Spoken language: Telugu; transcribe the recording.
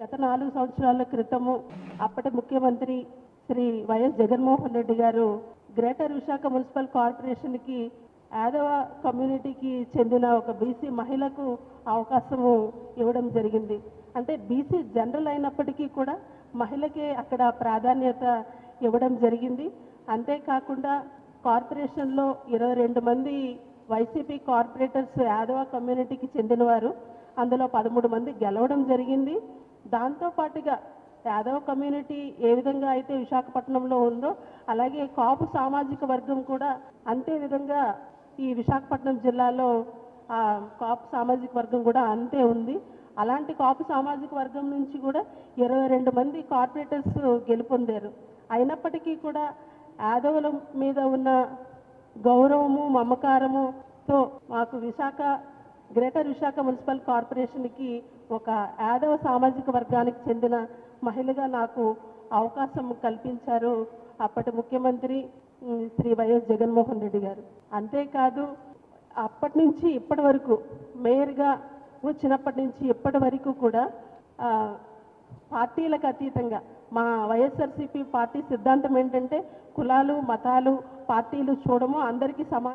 గత నాలుగు సంవత్సరాల క్రితము అప్పటి ముఖ్యమంత్రి శ్రీ వైఎస్ జగన్మోహన్ రెడ్డి గారు గ్రేటర్ విశాఖ మున్సిపల్ కార్పొరేషన్కి యాదవ కమ్యూనిటీకి చెందిన ఒక బీసీ మహిళకు అవకాశము ఇవ్వడం జరిగింది. అంటే బీసీ జనరల్ అయినప్పటికీ కూడా మహిళకే అక్కడ ప్రాధాన్యత ఇవ్వడం జరిగింది. అంతేకాకుండా కార్పొరేషన్లో ఇరవై రెండు మంది వైసీపీ కార్పొరేటర్స్ యాదవ కమ్యూనిటీకి చెందినవారు. అందులో పదమూడు మంది గెలవడం జరిగింది. దాంతో పాటుగా యాదవ కమ్యూనిటీ ఏ విధంగా అయితే విశాఖపట్నంలో ఉందో అలాగే కాపు సామాజిక వర్గం కూడా అంతే విధంగా ఈ విశాఖపట్నం జిల్లాలో ఆ కాపు సామాజిక వర్గం కూడా అంతే ఉంది. అలాంటి కాపు సామాజిక వర్గం నుంచి కూడా ఇరవై రెండు మంది కార్పొరేటర్స్ గెలుపొందారు. అయినప్పటికీ కూడా యాదవుల మీద ఉన్న గౌరవము మమకారముతో మాకు విశాఖ గ్రేటర్ విశాఖ మున్సిపల్ కార్పొరేషన్కి ఒక యాదవ సామాజిక వర్గానికి చెందిన మహిళగా నాకు అవకాశం కల్పించారు అప్పటి ముఖ్యమంత్రి శ్రీ వైఎస్ జగన్మోహన్ రెడ్డి గారు. అంతేకాదు అప్పటి నుంచి ఇప్పటి వరకు మేయర్గా వచ్చినప్పటి నుంచి ఇప్పటి వరకు కూడా పార్టీలకు అతీతంగా మా వైఎస్ఆర్సీపీ పార్టీ సిద్ధాంతం ఏంటంటే కులాలు మతాలు పార్టీలు చూడము అందరికీ సమా